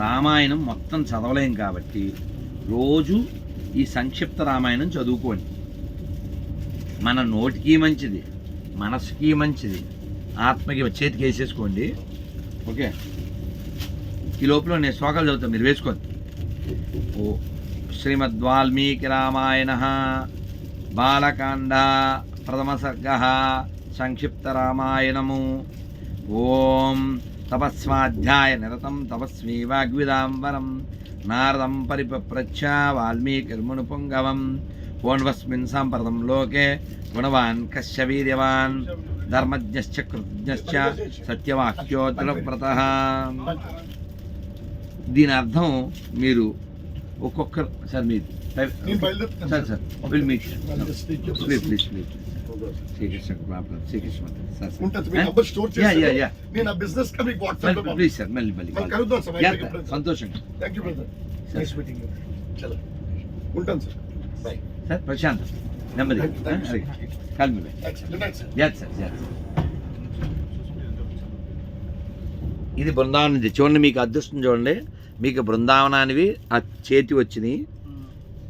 రామాయణం మొత్తం చదవలేం కాబట్టి రోజు ఈ సంక్షిప్త రామాయణం చదువుకోండి. మన నోటికి మంచిది మనసుకి మంచిది. ఆత్మకి చేతికి వేసేసుకోండి. ఓకే? ఈ లోపల నేను శ్లోకాలు చదువుతాను మీరు వేసుకోండి. ఓ శ్రీమద్ వాల్మీకి రామాయణ బాలకాండ ప్రథమ సర్గ సంక్షిప్త రామాయణము. ఓం తపస్వాధ్యాయ నిరతం తపస్వీ వాగ్విదాంబరం నారదం పరిపప్రచ్ఛ వాల్మీకిర్మును పుంగవం ఓన్వస్మిన్ సాంప్రదం లోకే గుణవాన్ కశ్య వీర్యవాన్ ధర్మజ్ఞశ్చ కృతజ్ఞశ్చ సత్యవాక్యోత్తరవ్రత దీని అర్థం మీరు ఒక్కొక్క సార్ మీరు నేను బయలుదేరుతాను sir sir will meet please please please. ఉంటాను. Srikrishna problem Srikrishna sir sir ఉంటుంది మీ నంబర్ స్టోర్ యా యా చేసి యా. నేను ఆ బిజినెస్కి మీకు వాట్సాప్లో ప్లీజ్ సార్ మళ్ళీ మళ్ళీ కలుద్దాం సార్ సంతోషంగా. బ్రదర్ నైస్ మీటింగ్ చలో ఉంటాను సార్ ప్రశాంత్. నెమ్మది. సార్ ఇది బృందావనం చూడండి మీకు అదృష్టం చూడండి. మీకు బృందావనానివి ఆ చేతి వచ్చినాయి.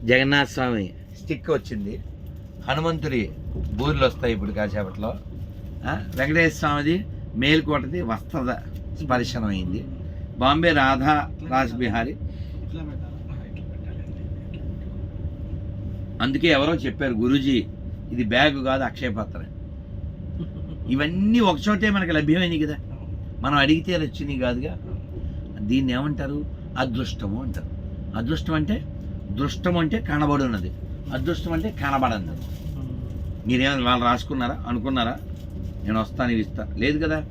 జగన్నాథ స్వామి స్టిక్ వచ్చింది. హనుమంతుడి బూర్లు వస్తాయి ఇప్పుడు కాసేపట్లో. వెంకటేశ్వర స్వామిది మేల్కోటది వస్త్ర స్పర్శనం అయింది బాంబే రాధా రాజ్బిహారి. అందుకే ఎవరో చెప్పారు గురూజీ ఇది బ్యాగ్ కాదు అక్షయపాత్ర ఇవన్నీ ఒకచోటే మనకి లభ్యమైనవి కదా. మనం అడిగితే అది వచ్చినాయి కాదుగా. దీన్ని ఏమంటారు? అదృష్టము అంటారు. అదృష్టం అంటే దృష్టం అంటే కనబడున్నది. అదృష్టం అంటే కనబడన్నది మీరేమైనా వాళ్ళు రాసుకున్నారా? అనుకున్నారా? నేను వస్తాను ఇవి ఇస్తా. లేదు కదా?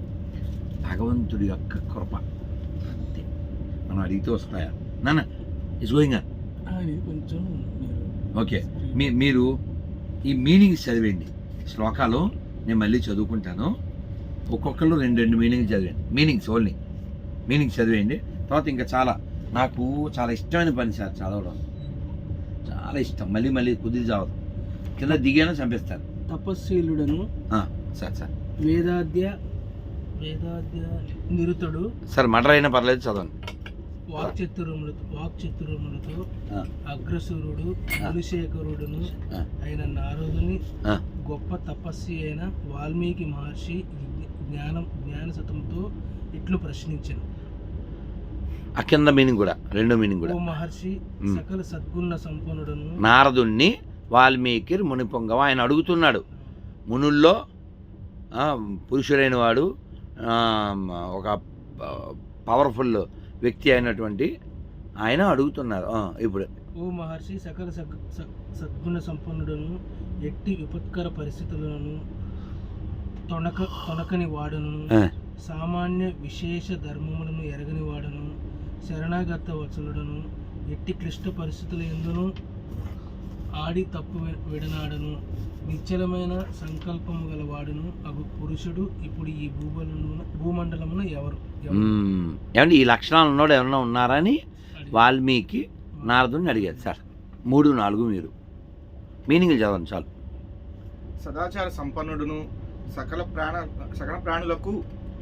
భగవంతుడి యొక్క కృప. అంతే. మనం అడిగితే వస్తాయా? నాన్న ఇస్ గోయింగ్ కొంచెం ఓకే. మీ మీరు ఈ మీనింగ్స్ చదివండి శ్లోకాలు నేను మళ్ళీ చదువుకుంటాను. ఒక్కొక్కరు రెండు రెండు మీనింగ్స్ చదివండి మీనింగ్స్ ఓన్లీ మీనింగ్స్ చదివేయండి. తర్వాత ఇంకా చాలా నాకు చాలా ఇష్టమైన పని సార్ చదవడం. చాలా ఇష్టం. మళ్ళీ మళ్ళీ కుదిరి చావదు. కింద దిగాను చంపేస్తారు. తపస్శీలుడను సార్ సార్. వేదాద్య వేదాద్య నిరుతుడు సార్ మర్డర్ అయినా పర్లేదు చదవండి. వాక్చతురములతో వాక్చతురములతో అగ్రసూరుడు ఆ, అయిన నారదుని. గొప్ప తపస్వి అయిన వాల్మీకి మహర్షి జ్ఞానం జ్ఞానసతంతో ఇట్లు ప్రశ్నించను. ఆ కింద మీనింగ్ కూడా రెండో మీనింగ్ కూడా. మహర్షి. సకల సద్గుణ సంపన్నుడను. నారదుణ్ణి వాల్మీకి మునిపొంగవ ఆయన అడుగుతున్నాడు మునుల్లో పురుషుడైన వాడు ఒక పవర్ఫుల్ వ్యక్తి అయినటువంటి ఆయన అడుగుతున్నారు. ఇప్పుడు. ఓ మహర్షి సకల సద్గుణ సంపన్నుడను ఎట్టి విపత్కర పరిస్థితులను తొణక తొణకని వాడును సామాన్య విశేష ధర్మములను ఎరగని వాడును శరణాగత వచనుడను ఎట్టి క్లిష్ట పరిస్థితుల ఎందును ఆడి తప్పు విడనాడను. నిశ్చలమైన సంకల్పము గల వాడును అగు పురుషుడు ఇప్పుడు ఈ భూమండలమున భూమండలమున ఎవరు. ఏమండి ఈ లక్షణాలు ఉన్నోడు ఎవరన్నా ఉన్నారా అని వాల్మీకి నారదుని అడిగారు. సార్ మూడు నాలుగు మీరు. మీనింగ్లు చదవండి చాలు. సదాచార సంపన్నుడును సకల ప్రాణ సకల ప్రాణులకు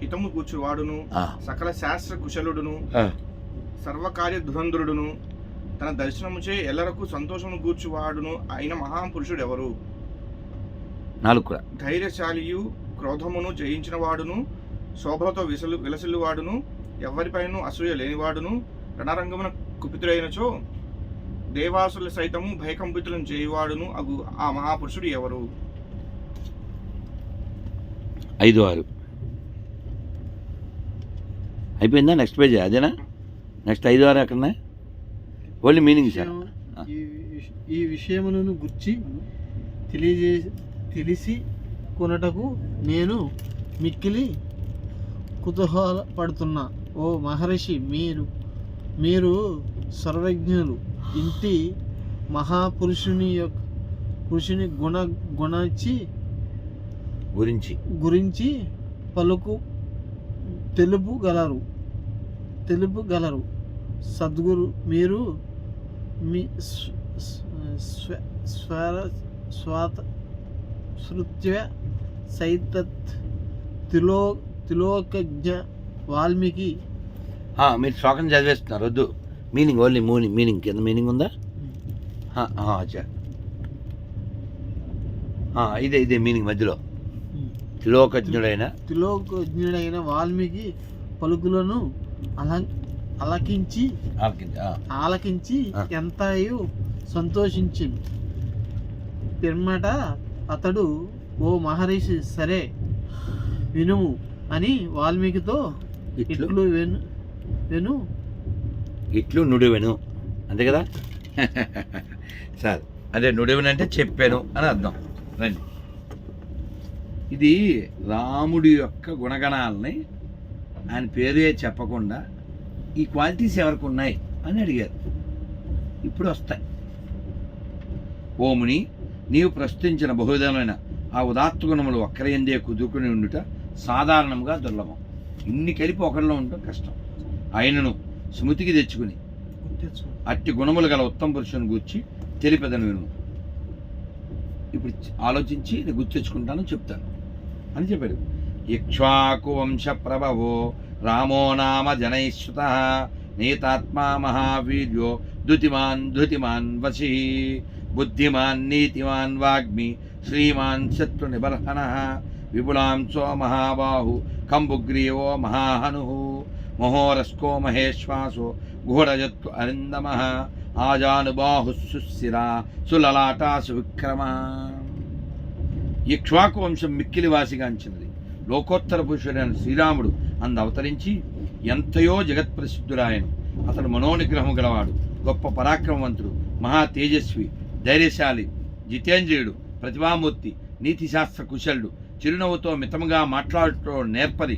హితము కూర్చువాడును సకల శాస్త్ర కుశలుడును సర్వకార్య ధురంధరుడును తన దర్శనముచే ఎల్లరకు సంతోషము కూర్చువాడును అయిన మహాపురుషుడు ఎవరు నాలుగు కూడా ధైర్యశాలియు క్రోధమును జయించిన వాడును శోభలతో విసలు విలసిల్లువాడును ఎవరిపైన అసూయ లేనివాడును రణరంగమున కుపితుడైనచో దేవాసుల సైతము భయకంపితులను చేయువాడును అగు ఆ మహాపురుషుడు ఎవరు? ఐదు ఆరు. అయిపోయిందా? నెక్స్ట్ పేజ్ అదేనా? నెక్స్ట్ ఐదు ఆరు ఎక్కడన్నా ఓన్లీ మీనింగ్ సార్. ఈ విషయములను గుర్చి తెలియజే తెలిసి కొనటకు నేను మిక్కిలి కుతూహల పడుతున్నా. ఓ మహర్షి మీరు మీరు సర్వజ్ఞులు. ఇంటి మహాపురుషుని యొక్క పురుషుని గుణ గుణచి గురించి. గురించి పలుకు తెలుపగలరు. తెలుపగలరు. సద్గురు మీరు మీ స్వ- స్వ- స్వర స్వాత శృత్య సైతత్ తిలో తిలోకజ్ఞ వాల్మీకి. మీరు శ్లోకం చదివేస్తున్నారు వద్దు. మీనింగ్ ఓన్లీ మూనింగ్ మీనింగ్ కింద మీనింగ్ ఉందా? అచ్చా ఇదే ఇదే మీనింగ్ మధ్యలో. త్రిలోకజ్ఞుడైన త్రిలోకజ్ఞుడైన వాల్మీకి పలుకులను అల అలకించి ఆలకించ. ఎంతయు సంతోషించింది పిమ్మట అతడు ఓ మహర్షి సరే వినుము అని వాల్మీకితో ఇట్లు? ఇట్లు వెను వెను. ఇట్లు నుడివెను అంతే కదా? సార్ అదే నుడివెను అంటే చెప్పాను అని అర్థం. రండి. ఇది రాముడి యొక్క గుణగణాలని ఆయన పేరే చెప్పకుండా ఈ క్వాలిటీస్ ఎవరికి ఉన్నాయి అని అడిగారు. ఇప్పుడు వస్తాయి. ఓముని నీవు ప్రస్తుతించిన బహువిధమైన ఆ ఉదాత్త గుణములు ఒక్కరయందే కుదుకుని ఉండుట సాధారణంగా దుర్లభం. ఇన్ని కలిపి ఒకరిలో ఉండటం కష్టం. ఆయనను స్మృతికి తెచ్చుకుని అట్టి గుణములు గల ఉత్తమ పురుషుని గూర్చి తెలిపేదని విను. ఇప్పుడు ఆలోచించి నేను గుర్తెచ్చుకుంటాను చెప్తాను. అని చెప్పాడు. ఇక్ష్వాకు వంశ ప్రభవో రామో నామ జనైశ్రుత నీతాత్మా మహావీర్యో ధృతిమాన్ ధృతిమాన్ వశీ. బుద్ధిమాన్ నీతిమాన్ వాగ్మి శ్రీమాన్ శత్రు నిబర్హన విపులాంశో మహాబాహు కంబుగ్రీవో మహాహను. మహోరస్కో మహేశ్వాసో గూఢజత్తు అరిందమ. ఆజానుబాహు సుశిరా సులలాటా సువిక్రమ. ఇక్ష్వాకు వంశం మిక్కిలి వాసిగాంచినది లోకోత్తర పురుషుడైన శ్రీరాముడు అందు అవతరించి ఎంతయో జగత్ప్రసిద్ధుడాయను. అతడు మనోనిగ్రహం గలవాడు గొప్ప పరాక్రమవంతుడు మహా తేజస్వి ధైర్యశాలి జితేంద్రియుడు ప్రతిభామూర్తి నీతిశాస్త్ర కుశలుడు చిరునవ్వుతో మితముగా మాట్లాడుతూ నేర్పరి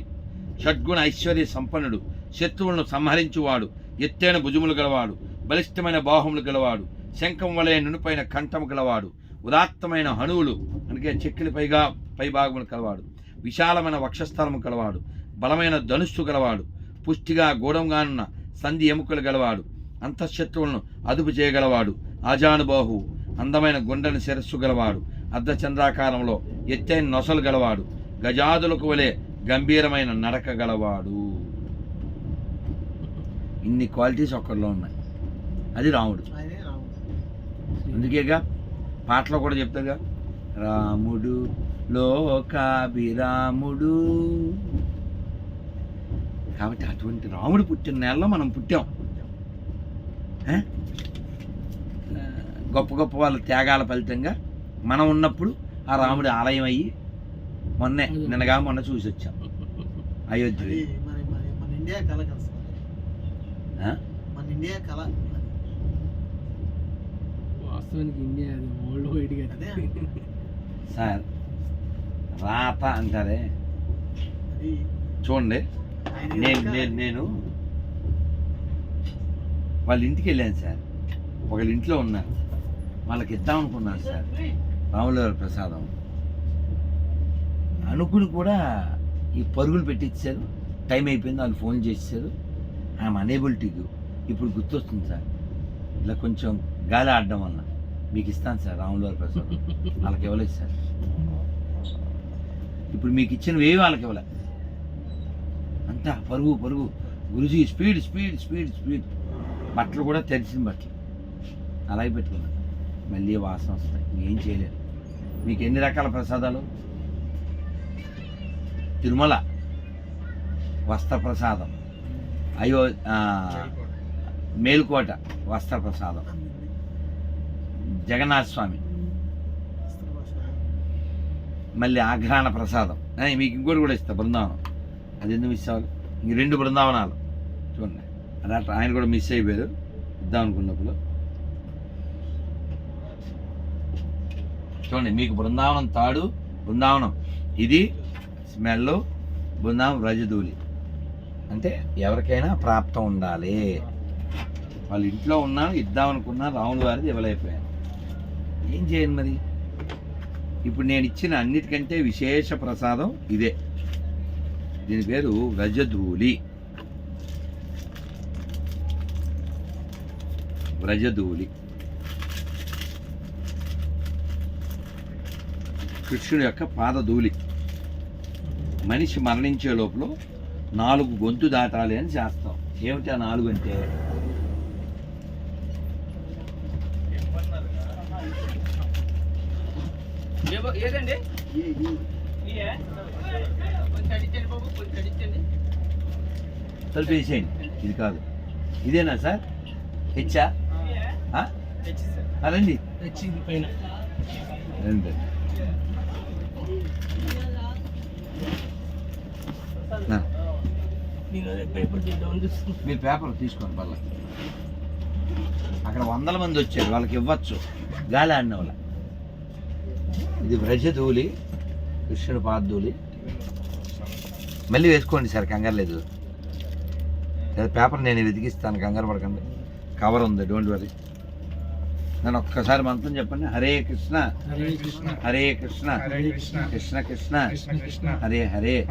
షడ్గుణ ఐశ్వర్య సంపన్నుడు శత్రువులను సంహరించువాడు ఎత్తైన భుజములు గలవాడు బలిష్టమైన బాహములు గలవాడు శంఖం వలె నునుపైన కంఠము గలవాడు ఉదాత్తమైన హణువులు అందుకే చెక్కిలి పైగా పైభాగములు కలవాడు విశాలమైన వక్షస్థలము కలవాడు బలమైన ధనుస్సు గలవాడు పుష్టిగా గూఢంగానున్న సంధి ఎముకలు గలవాడు అంతఃశత్రువులను అదుపు చేయగలవాడు ఆజానుబాహు అందమైన గుండెని శిరస్సు గలవాడు అర్ధచంద్రాకారంలో ఎత్తైన నొసలు గలవాడు గజాదులకు వలె గంభీరమైన నడక గలవాడు. ఇన్ని క్వాలిటీస్ ఒక్కరిలో ఉన్నాయి. అది రాముడు. అందుకేగా పాటలో కూడా చెప్తాగా రాముడు లోకాభిరాముడు కాబట్టి అటువంటి రాముడు పుట్టిన నెలలో మనం పుట్టాం. గొప్ప గొప్ప వాళ్ళ త్యాగాల ఫలితంగా మనం ఉన్నప్పుడు ఆ రాముడి ఆలయం అయ్యి మొన్నే నిన్నగా మొన్న చూసి వచ్చాం. అయోధ్య సార్ ఆ? మన ఇండియా కళ. వాస్తవానికి ఇండియా అది వరల్డ్ వైడ్గా అదే. సార్ రాత అంటారే. అది చూడండి. నేను నేను నేను వాళ్ళ ఇంటికి వెళ్ళాను సార్. ఒకళ్ళ ఇంట్లో ఉన్నారు వాళ్ళకి ఇద్దాం అనుకున్నాను సార్. రాముల ప్రసాదం. అనుకుని కూడా ఈ పరుగులు పెట్టించారు టైం అయిపోయింది. వాళ్ళు ఫోన్ చేశారు. ఐఎమ్ అనేబుల్ టు గివ్ ఇప్పుడు గుర్తొస్తుంది సార్. ఇలా కొంచెం గాలి ఆడడం వల్ల మీకు ఇస్తాను సార్ రాముల వారి ప్రసాదం. వాళ్ళకి ఇవ్వలేదు సార్. ఇప్పుడు మీకు ఇచ్చినవి ఏవి వాళ్ళకి ఇవ్వలే. అంతా పరుగు పరుగు Guruji speed speed speed speed. బట్టలు కూడా తెరిచిన బట్టలు. అలాగే పెట్టుకున్నాను మళ్ళీ వాసన వస్తాయి ఏం చేయలేరు మీకు ఎన్ని రకాల ప్రసాదాలు? తిరుమల. వస్త్ర ప్రసాదం. అయో మేలుకోట వస్త్ర ప్రసాదం. జగన్నాథ స్వామి. మళ్ళీ ఆఘ్రాణ ప్రసాదం. మీకు ఇంకోటి కూడా ఇస్తా బృందావనం. అది ఎందుకు ఇస్తావాలి ఈ రెండు బృందావనాలు. చూడండి. అలా ఆయన కూడా మిస్ అయిపోయారు. ఇద్దాం అనుకున్నప్పుడు. చూడండి మీకు బృందావనం తాడు బృందావనం. ఇది స్మెల్ బృందావనం రజధూలి అంటే ఎవరికైనా ప్రాప్తం ఉండాలి. వాళ్ళ ఇంట్లో ఉన్నా ఇద్దాం అనుకున్నా రాముల వారిది ఇవ్వలేకపోయాను ఏం చేయను మరి? ఇప్పుడు నేను ఇచ్చిన అన్నిటికంటే విశేష ప్రసాదం ఇదే. దీని పేరు వ్రజధూలి వ్రజధూలి కృష్ణుడి యొక్క పాదధూళి. మనిషి మరణించే లోపల నాలుగు గొంతు దాటాలి అని చేస్తాం ఏమిటి ఆ నాలుగు అంటే? ఏదండి? తలుపు వేసేయండి. ఇది కాదు. ఇదేనా సార్? హెచ్చా? అదండి. పైన మీరు పేపర్ తీసుకోండి మళ్ళీ అక్కడ వందల మంది వచ్చారు. వాళ్ళకి ఇవ్వచ్చు. గాలి ఆడిన వాళ్ళ ఇది బ్రజధూలి కృష్ణుడు పాదూలి మళ్ళీ వేసుకోండి సార్ కంగారు లేదు. లేదా పేపర్ నేను వెతికిస్తాను కంగారు పడకండి. కవర్ ఉంది డోంట్ వరీ. నేను ఒక్కసారి మంత్రం చెప్పండి హరే కృష్ణ. హరే కృష్ణ. కృష్ణ. కృష్ణ. హరే హరే.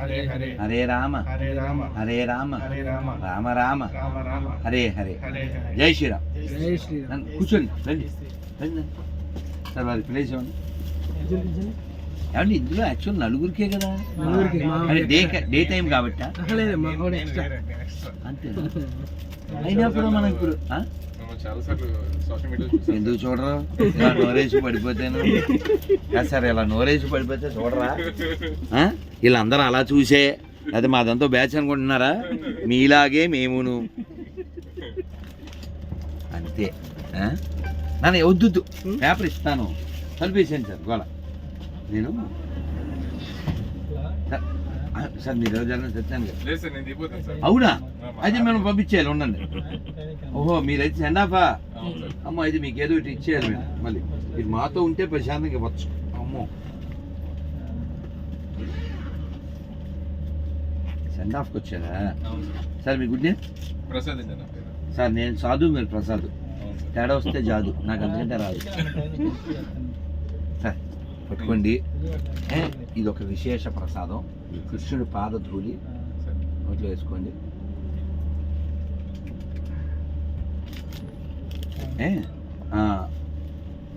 హరే రామ. హరే రామ. హరే రామ. రామ. హరే హరే. జై శ్రీరామ్. కూర్చోండి రండి. రండి. సార్ వారి ప్లేస్ ఇవ్వండి. ఏమండి ఇందులో యాక్చువల్ నలుగురికే కదా? నలుగురికి, మా అంటే డే డే టైం కాబట్టి? లేదు మా కూడా మనం ఇప్పుడు ఆ? చాలా సార్లు సోషల్ మీడియా ఎందుకు చూడరు? ఇలా నోరేసి పడిపోతేను. సార్ ఇలా నోరేసి పడిపోతే చూడరా? ఆ? వీళ్ళందరూ అలా చూసే అది మాదంతా బ్యాచ్ అనుకుంటున్నారా? మీలాగే మేమును. అంతే? నాన్న వద్దు పేపర్ ఇస్తాను. కలిపేసాను సార్ గోళ నేను? సార్, మీరు తెచ్చాను దిగిపోతాను సార్. అవునా? అయితే మేము పంపించేయాలి ఉండండి. ఓహో మీరైతే సెండ్ ఆఫా అమ్మ అయితే మీకు ఏదో ఒకటి ఇచ్చేయాలి మేము మళ్ళీ. మీరు మాతో ఉంటే ప్రశాంతంగా ఇవ్వచ్చు. అమ్మో. సెండ్ ఆఫ్కి వచ్చారా? అవును సార్. మీ గుడ్ నేమ్? ప్రసాద్ సార్ నేను సాధు మీరు ప్రసాద్. తేడా వస్తే జాదు. నాకు అంతకంటే రాదు. పట్టుకోండి. ఇది ఒక విశేష ప్రసాదం. కృష్ణుడి పాదధూళి సార్ నోట్లో వేసుకోండి. ఏ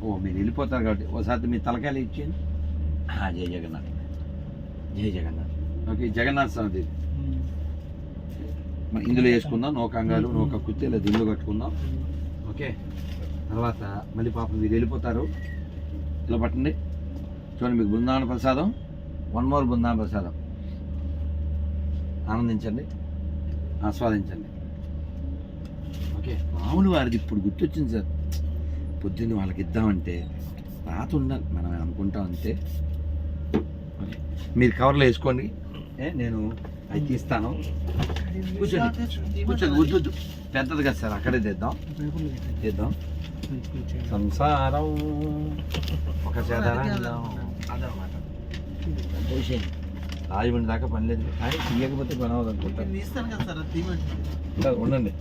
ఓ మీరు వెళ్ళిపోతారు కాబట్టి. ఒకసారి మీ తలకాయలు ఇచ్చేయండి జై జగన్నాథ్. జై జగన్నాథ్. ఓకే జగన్నాథ్ స్వామి ఇందులో వేసుకుందాం. నో కంగాలు నో కక్కుత్తి ఇలా దిండు కట్టుకుందాం. ఓకే తర్వాత మళ్ళీ పాపం మీరు వెళ్ళిపోతారు. ఇలా పట్టండి. చూడండి మీకు బృందావన ప్రసాదం. వన్ మోర్ బృందావన ప్రసాదం. ఆనందించండి. ఆస్వాదించండి. ఓకే రాములు వారిది ఇప్పుడు గుర్తొచ్చింది సార్. పొద్దున్న వాళ్ళకి ఇద్దామంటే రాత ఉండాలి. మనం అనుకుంటాం అంతే. మీరు కవర్లో వేసుకోండి. ఏ నేను అది తీస్తాను. కూర్చోండి కూర్చోండి వద్దు పెద్దది కదా సార్ అక్కడే తెద్దాం. తెద్దాం. సంసారం. ఒక చేదారం అదనమాట రాజమండ్రి దాకా పని లేదు. కానీ తీయకపోతే పని అవ్వదు అనుకుంటాను అది ఉండండి.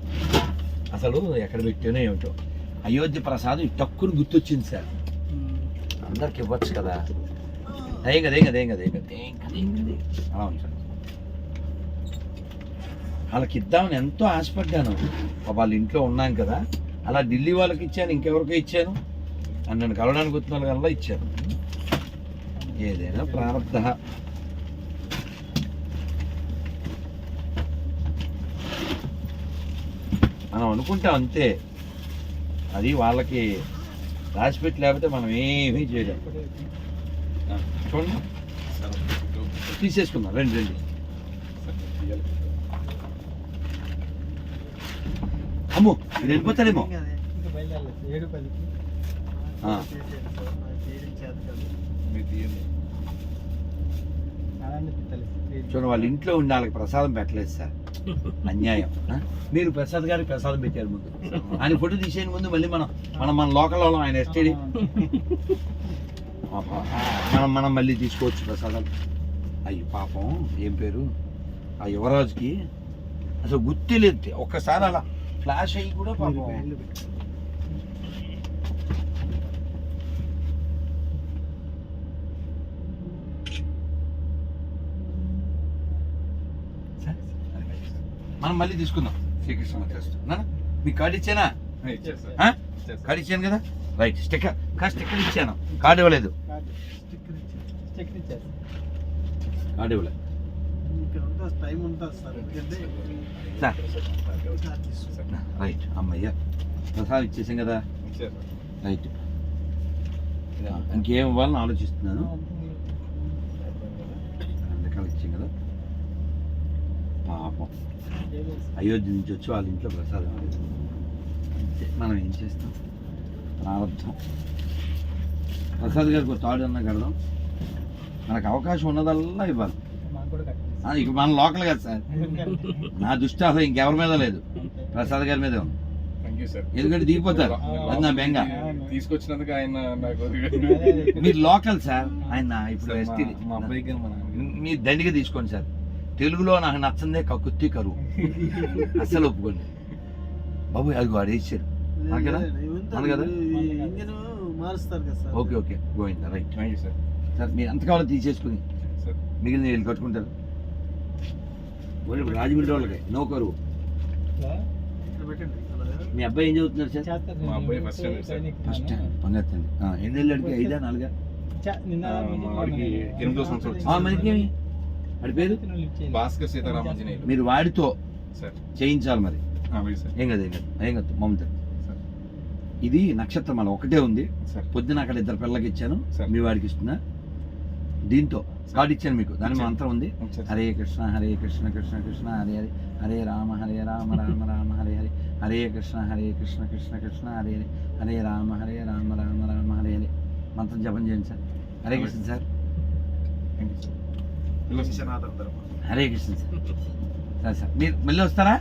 అసలు ఎక్కడ పెట్టానో ఏమిటో. అయోధ్య ప్రసాదం టక్కుని గుర్తొచ్చింది సార్. అందరికి ఇవ్వచ్చు కదా. ఏం కదా ఏం కదా ఏం కదా ఏం కదా ఏం కదా ఏం కదా అలా ఉంచండి వాళ్ళకి ఇద్దామని ఎంతో ఆశపడ్డాను. వాళ్ళ ఇంట్లో ఉన్నాం కదా. అలా ఢిల్లీ వాళ్ళకి ఇచ్చాను ఇంకెవరికో ఇచ్చాను. అని నన్ను కలవడానికి వచ్చిన వాళ్ళ ఇచ్చాను. ఏదైనా ప్రారంభ మనం అనుకుంటాం అంతే. అది వాళ్ళకి రాసిపెట్టి లేకపోతే మనం ఏమీ చేయలేం. చూడండి. తీసేసుకుందాం. రండి రండి. అమ్మో ఆ, మీరు తీయండి చూడండి వాళ్ళ ఇంట్లో ఉండి వాళ్ళకి ప్రసాదం పెట్టలేదు సార్. అన్యాయం? మీరు ప్రసాద్ గారికి ప్రసాదం పెట్టారు ముందు. ఆయన ఫోటో తీసేయని ముందు మళ్ళీ మనం మనం మన లోకల్ వాళ్ళం ఆయన ఎస్టీడీ. మనం మనం మళ్ళీ తీసుకోవచ్చు ప్రసాదాలు అయ్యి పాపం. ఏం పేరు? ఆ యువరాజుకి అసలు గుర్తే లేదు. ఒక్కసారి అలా ఫ్లాష్ అయ్యి కూడా పాపం సరే, సరే. మనం మళ్ళీ తీసుకుందాం. శ్రీకృష్ణ చేస్తున్నా మీకు కార్డు ఇచ్చానా? కార్డు ఇచ్చాను కదా? రైట్ స్టిక్కర్ కా స్టిక్కర్ ఇచ్చాను. కార్డు ఇవ్వలేదు. కార్డు ఇవ్వలేదు రైట్ అమ్మయ్య. ప్రసాద్ ఇచ్చేసాం కదా. రైట్ ఇంకేం ఇవ్వాలని ఆలోచిస్తున్నాను? అందుకని ఇచ్చాం కదా? పాపం. అయోధ్య నుంచి వచ్చి వాళ్ళ ఇంట్లో ప్రసాదం. అంతే మనం ఏం చేస్తాం? ప్రారంభం ప్రసాద్ గారికి ఒక తాడు అన్న కడదాం. మనకు అవకాశం ఉన్నదల్లా ఇవ్వాలి. ఇక మన లోకల్ కదా సార్. నా దృష్టి అసలు ఇంకెవరి మీద లేదు. ప్రసాద్ గారి మీద ఉంది. ఎందుకంటే దిగిపోతారు. అది నా బెంగ. తీసుకొచ్చినందుకు ఆయన మీరు లోకల్ సార్. ఆయన ఇప్పుడు ఎస్టీ మా మీరు దండిగా తీసుకోండి సార్. తెలుగులో నాకు నచ్చందే కక్కుత్తి కరువు. అస్సలు ఒప్పుకోండి బాబు అది వాడు వేసారు కదా? ఇంజన్ మారుస్తారు కదా sir? Okay okay. Govinda right. Sir. Sir మీరు ఎంత కావాలో తీసేసుకుని సార్ మిగిలిన వీళ్ళు కట్టుకుంటారు. రాజమండ్రి వాళ్ళకి. నో కరువు. మీ అబ్బాయి ఏం చదువుతున్నారు సార్? మా అబ్బాయి ఫస్ట్ స్టాండర్డ్ సార్. ఫస్ట్ పంగెత్తండి ఎన్ని ఏళ్ళు అడిగి ఐదా నాలుగా? ఎనిమిదో సంవత్సరం వాడి పేరు? భాస్కర్ సీతారామాంజనేయులు మీరు వాడితో సార్. చేయించాలి మరి. ఏం కదా ఏం కదా ఏం కదా మమత సార్. ఇది నక్షత్రం అలా ఒకటే ఉంది. సార్. పొద్దున అక్కడ ఇద్దరు పిల్లలకి ఇచ్చాను. సార్. మీ వాడికి ఇస్తున్నా. దీంతో కార్డు ఇచ్చాను మీకు. దాని. మంత్రం ఉంది. హరే కృష్ణ హరే కృష్ణ కృష్ణ కృష్ణ హరే హరే. హరే రామ హరే రామ రామ రామ హరే హరే. హరే కృష్ణ హరే కృష్ణ కృష్ణ కృష్ణ హరే హరే. హరే రామ హరే రామ రామ రామ హరే హరే. మంత్రం జపం చేయండి sir. Hare Krishna sir. Thank you sir. Hare Krishna sir. సరే సార్. మీరు మళ్ళీ వస్తారా?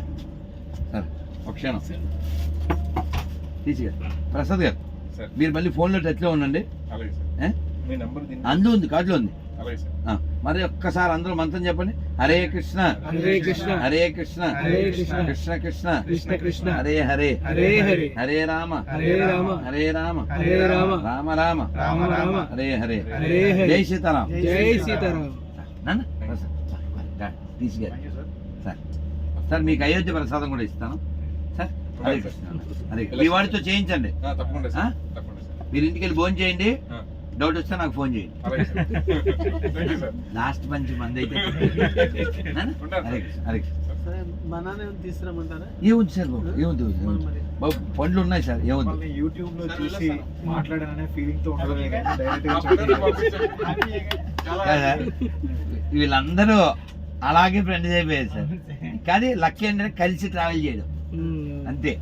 సార్. ఒక క్షణం. తీసుకు ప్రసాద్ గారు సార్. మీరు మళ్ళీ ఫోన్లో టచ్లో ఉండండి. అందు ఉంది కార్డులో ఉంది. అలాగే సార్. ఆ, మరి ఒక్కసారి అందరూ మంత్రం చెప్పండి. హరే కృష్ణ. హరే కృష్ణ. హరే కృష్ణ. హరే కృష్ణ. కృష్ణ కృష్ణ. కృష్ణ కృష్ణ. హరే హరే. హరే హరే. హరే రామ. హరే రామ. హరే రామ. హరే రామ. రామ రామ. రామ రామ. హరే హరే. హరే హరే. జై సీతారాం. జై సీతారాం. నాన్న? తీసుకెళ్ళి సార్. సార్ సార్ మీకు అయోధ్య ప్రసాదం కూడా ఇస్తాను. సార్ హరే కృష్ణ హరే మీ వాడితో చేయించండి. ఆ, తప్పకుండా ఆ? సార్ తప్పకుండా సార్. మీరు ఇంటికి వెళ్ళి ఫోన్ చేయండి. డౌట్ వస్తే నాకు ఫోన్ చేయండి. లాస్ట్ మంచి మంది అయితే. ఏముంది సార్. బాబు ఏముంది బాబు పండ్లు ఉన్నాయి సార్ ఏముంది యూట్యూబ్లో చూసి. మాట్లాడాననే ఫీలింగ్తో ఉండదు వీళ్ళందరూ అలాగే ఫ్రెండ్స్ అయిపోయారు సార్. కానీ లక్కీ ఏంటంటే కలిసి ట్రావెల్ చేయడం. అంతే.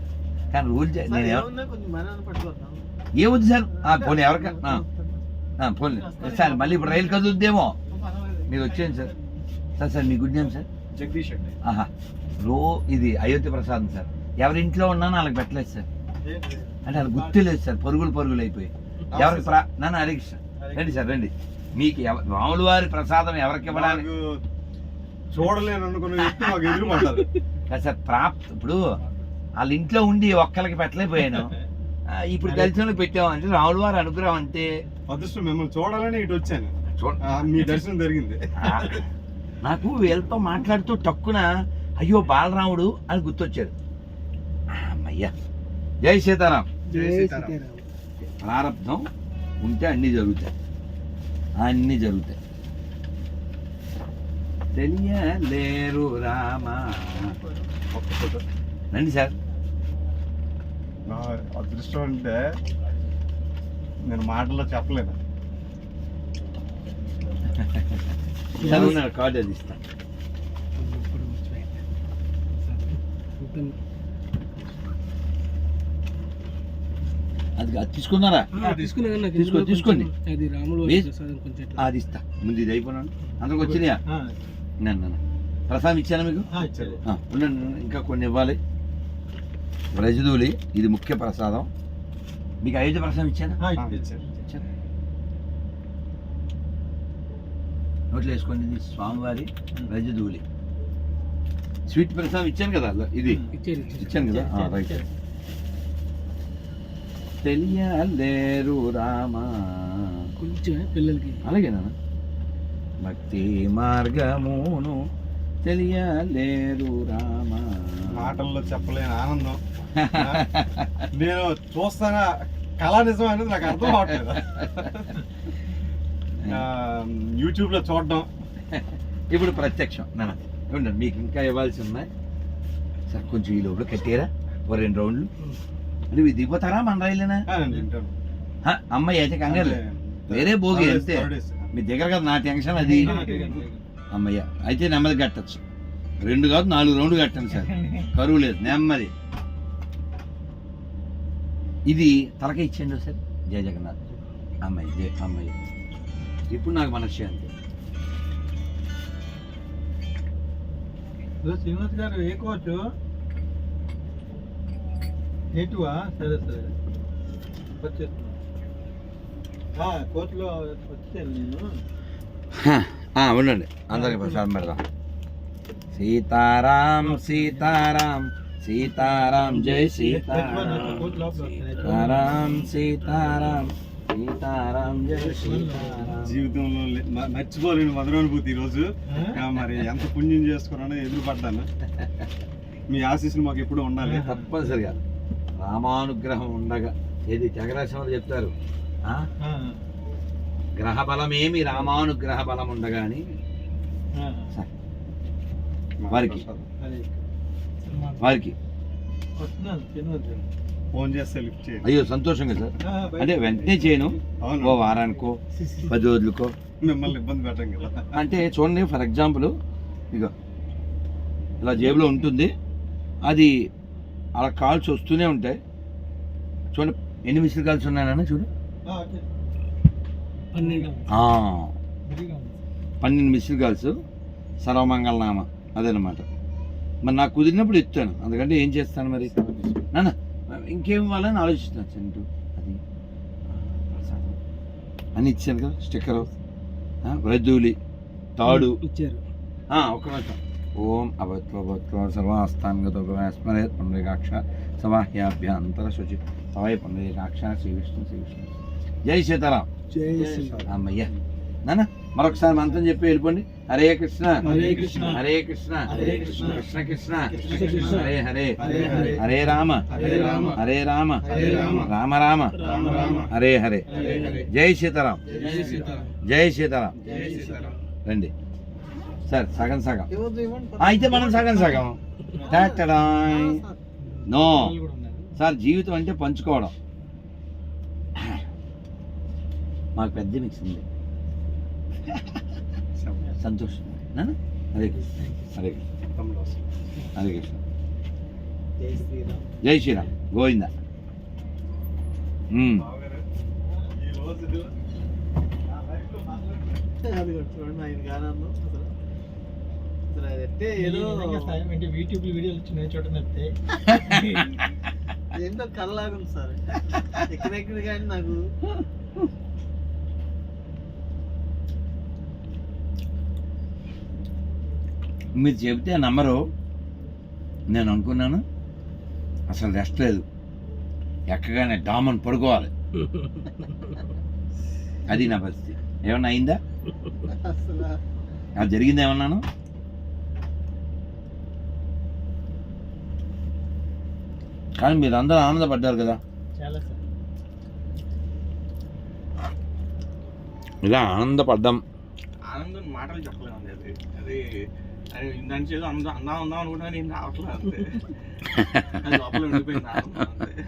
కానీ రూల్ సార్, ఏముంది? సార్. ఆ, పోనీ ఎవరికైనా పోనీ. సార్ మళ్ళీ ఇప్పుడు రైలు కదులుద్దేమో. మీరు వచ్చేయండి సార్. సార్ సార్ మీ గుడ్ నేమ్ సార్? జగదీష్ అండి. ఆహా. రో ఇది అయోధ్య ప్రసాదం సార్. ఎవరింట్లో ఉన్నానో వాళ్ళకి పెట్టలేదు సార్. అంటే వాళ్ళకి గుర్తులేదు సార్. పరుగులు పరుగులు అయిపోయి ఎవరికి ప్రా నాన్న హరే కృష్ణ రండి సార్ రండి. మీకు ఎవ- రాములు వారి ప్రసాదం ఎవరికి ఇవ్వడానికి నాకు చూడలేను అనుకున్న వ్యక్తి మాకు ఎదురు పడ్డారు సార్ ప్రాప్త ఇప్పుడు వాళ్ళ ఇంట్లో ఉండి ఒక్కరికి పెట్టలేకపోయాను. ఇప్పుడు కలిసి పెట్టాము అంటే రాములు వారి అనుగ్రహం అంతే. అదృష్టం మిమ్మల్ని చూడాలని ఇటు వచ్చాను. మీ దర్శనం జరిగింది. నాకు వీళ్ళతో మాట్లాడుతూ టక్కున అయ్యో బాలరాముడు అని గుర్తొచ్చాడు. అమ్మయ్యా. జై సీతారాం. జై సీతారాం. సీతారాం. ప్రారంధం ఉంటే అన్నీ జరుగుతాయి. అన్నీ జరుగుతాయి. తెలియలేరు రామా. రండి సార్. నా అదృష్టం అంటే నేను మాటల్లో చెప్పలేను. కార్డు అది ఇస్తా ఇప్పుడు మర్చిపోయా. సరే. అది తీసుకున్నారా? తీసుకో- తీసుకోండి. అది ఇస్తా. ముందు ఇది అయిపోయినాను అందరికి వచ్చినాయా? నన్ను ప్రసాదం ఇచ్చాను మీకు? ఉండండి. ఇంకా కొన్ని ఇవ్వాలి. రజదూలి ఇది ముఖ్య ప్రసాదం. మీకు ఐదు ప్రసాదం ఇచ్చానా? నోట్లో వేసుకోండి ఇది స్వామివారి రజదూలి. స్వీట్ ప్రసాదం ఇచ్చాను కదా ఇది. ఇచ్చాను కదా? రైట్. తెలియలేరు రామా. కొంచెం పిల్లలకి. అలాగే నాన్న. భక్తి మార్గమును తెలియలేరు రామా. మాటల్లో చెప్పలేని ఆనందం. నేను చూస్తానా కళా నిజం అనేది నాకు అర్థం అవట్లేదు యూట్యూబ్లో చూడడం. ఇప్పుడు ప్రత్యక్షం. ఉండండి మీకు ఇంకా ఇవ్వాల్సి ఉన్నాయి సార్ కొంచెం ఈ లోపల కట్టారా? ఓ రెండు రౌండ్లు. అంటే ఇవి దిగిపోతారా మన రైలేనా అమ్మాయి అయితే కంగారు. వేరే భోగి అంతే. మీ దగ్గర కదా నా టెన్షన్ అది అమ్మయ్య అయితే నెమ్మది కట్టచ్చు రెండు కాదు నాలుగు రౌండ్లు కట్టండి సార్ కరువు లేదు నెమ్మది ఇది తలక ఇచ్చేయండి సార్ జయ జగన్నాథ్ అమ్మాయి జయ అమ్మాయి ఇప్పుడు నాకు మనశ్శాంతి హలో శ్రీనివాస్ గారు ఏ కోచ్ ఏటువా? సరే సరే. వచ్చేస్తున్నా. కోచ్లో వచ్చాను నేను. హ, ఆ, ఉండండి. అందరికి ప్రసాదం పెడదాం. సీతారాం సీతారాం సీతారాం జై సీతారాం. సీతారాం సీతారాం జై సీతారాం. జీవితంలో మర్చిపోలేని మధురానుభూతి ఈరోజు. మరి ఎంత పుణ్యం చేసుకున్నానో ఎదురు పడ్డాను మీ ఆశీస్సులు మాకు ఎప్పుడు ఉండాలి. తప్పనిసరిగా. రామానుగ్రహం ఉండగా. ఏది త్యాగరాజస్వామి చెప్తారు? ఆ? గ్రహ బలమేమి రామానుగ్రహ బలం ఉండగా అని వారికి. వారికి. ఫోన్ చేస్తే లిఫ్ట్ చేయండి. అయ్యో సంతోషంగా సార్. అంటే వెంటనే చేయను. ఓ వారానికో పది రోజులకో. మిమ్మల్ని ఇబ్బంది పెట్టం కదా. అంటే చూడండి ఫర్ ఎగ్జాంపుల్ ఇక ఇలా జేబులో ఉంటుంది. అది అలా కాల్స్ వస్తూనే ఉంటాయి. చూడండి ఎన్ని మిస్డ్ కాల్స్ ఉన్నాయన్న చూడు. పన్నెండు మిస్డ్ కాల్స్. సర్వమంగళనామ అదనమాట. మరి నాకు కుదిరినప్పుడు ఇస్తాను. అందుకంటే ఏం చేస్తాను మరి? నాన్న ఇంకేం ఇవ్వాలని ఆలోచిస్తున్నాను చింటూ అది అని ఇచ్చాను కదా స్టిక్కరు. వృద్ధువులి తాడు. ఇచ్చారు. ఒక్క నిమిషం. ఓం అభత్వ భత్వ సర్వాస్థాన్గతో స్మరే పుండరీకాక్ష సవాహ్యాభ్యంతర శుచి సవాయి పుండరీకాక్ష శ్రీ విష్ణు శ్రీ విష్ణు జై సీతారాం జై అమ్మయ్య। నాన్న మరొకసారి మంత్రం చెప్పి వెళ్ళిపోండి. హరే కృష్ణ। హరే కృష్ణ. హరే కృష్ణ। హరే కృష్ణ. కృష్ణ కృష్ణ. హరే హరే। హరే రామ। హరే రామ. హరే రామ। హరే రామ. రామ రామ। రామ రామ. హరే హరే। జై సీతారాం। జై సీతారాం। జై సీతారాం। రండి. సార్ సగం సగం. అయితే మనం సగం సగం. నో. సార్ జీవితం అంటే పంచుకోవడం. మాకు పెద్ద మిక్స్ ఉంది. సంతోషం. హరే కృష్ణ. హరే కృష్ణ. హరే కృష్ణ. జై శ్రీరామ్. గోవింద. చూడండి ఆయన గానన్ను అది అంటే ఏదో అంటే యూట్యూబ్ వీడియోలు చిన్న చోట తప్పితే? ఏంటో సార్. ఎక్కడెక్కడ కానీ నాకు. మీరు చెబితే నమ్మరు నేను అనుకున్నాను. అసలు రెస్ట్ లేదు. ఎక్కగానే డామన్ పడుకోవాలి. అది నా పరిస్థితి. ఏమన్నా అయిందా? అసలు అది జరిగింది ఏమన్నాను కానీ మీరు అందరూ ఆనందపడ్డారు కదా. చాలా సార్. ఇలా ఆనందపడ్డాం. ఆనందం మాటలు చెప్పలేము అది. అది అది దాని చేసి అందా అందా ఉందాం అనుకుంటా నేను రావట్లేదు అంతే. అది లోపల ఉండిపోయింది ఆనందం అంతే.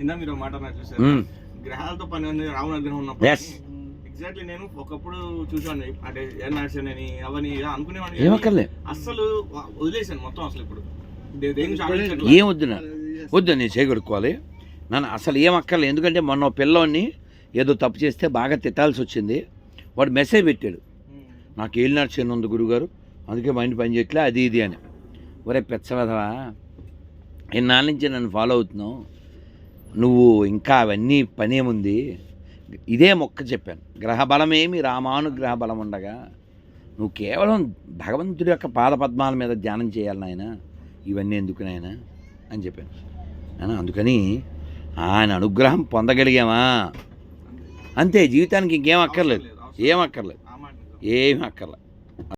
ఇందా మీరు మాట చూసారు. గ్రహాలతో పని ఉంది రావణ గ్రహం ఉన్నప్పుడు. Yes. ఎగ్జాక్ట్లీ నేను ఒకప్పుడు చూసాను అంటే ఎయిర్ నడిచానని అవని ఇలా అనుకునేవాడిని. ఏమక్కర్లే. అస్సలు వ- వదిలేశాను మొత్తం అసలు ఇప్పుడు. దేని. ఏం వద్దు వద్దు నేను చేయగొడుకోవాలి నన్ను అసలు ఏం అక్కర్లే ఎందుకంటే మొన్న పిల్లోని ఏదో తప్పు చేస్తే బాగా తిట్టాల్సి వచ్చింది. వాడు మెసేజ్ పెట్టాడు. మ్మ్. నాకు ఏళ్ళు నడిచాను ఉంది గురుగారు. అందుకే మైండ్ పని చేయట్లే అది ఇది అని. ఒరే పెచ్చవదవా ఇన్నాళ్ళ నుంచి నన్ను ఫాలో అవుతున్నావు. నువ్వు ఇంకా అవన్నీ పని ఏముంది ఇదే మొక్క చెప్పాను. గ్రహ బలమేమి రామానుగ్రహ బలం ఉండగా నువ్వు కేవలం భగవంతుడి యొక్క పాదపద్మాల మీద ధ్యానం చేయాలి నాయన. ఇవన్నీ ఎందుకు నాయన? అని చెప్పాను. అందుకని ఆయన అనుగ్రహం పొందగలిగామా అంతే జీవితానికి ఇంకేం అక్కర్లేదు ఏం లేదు. అక్కర్లేదు. ఏమీ అక్కర్లేదు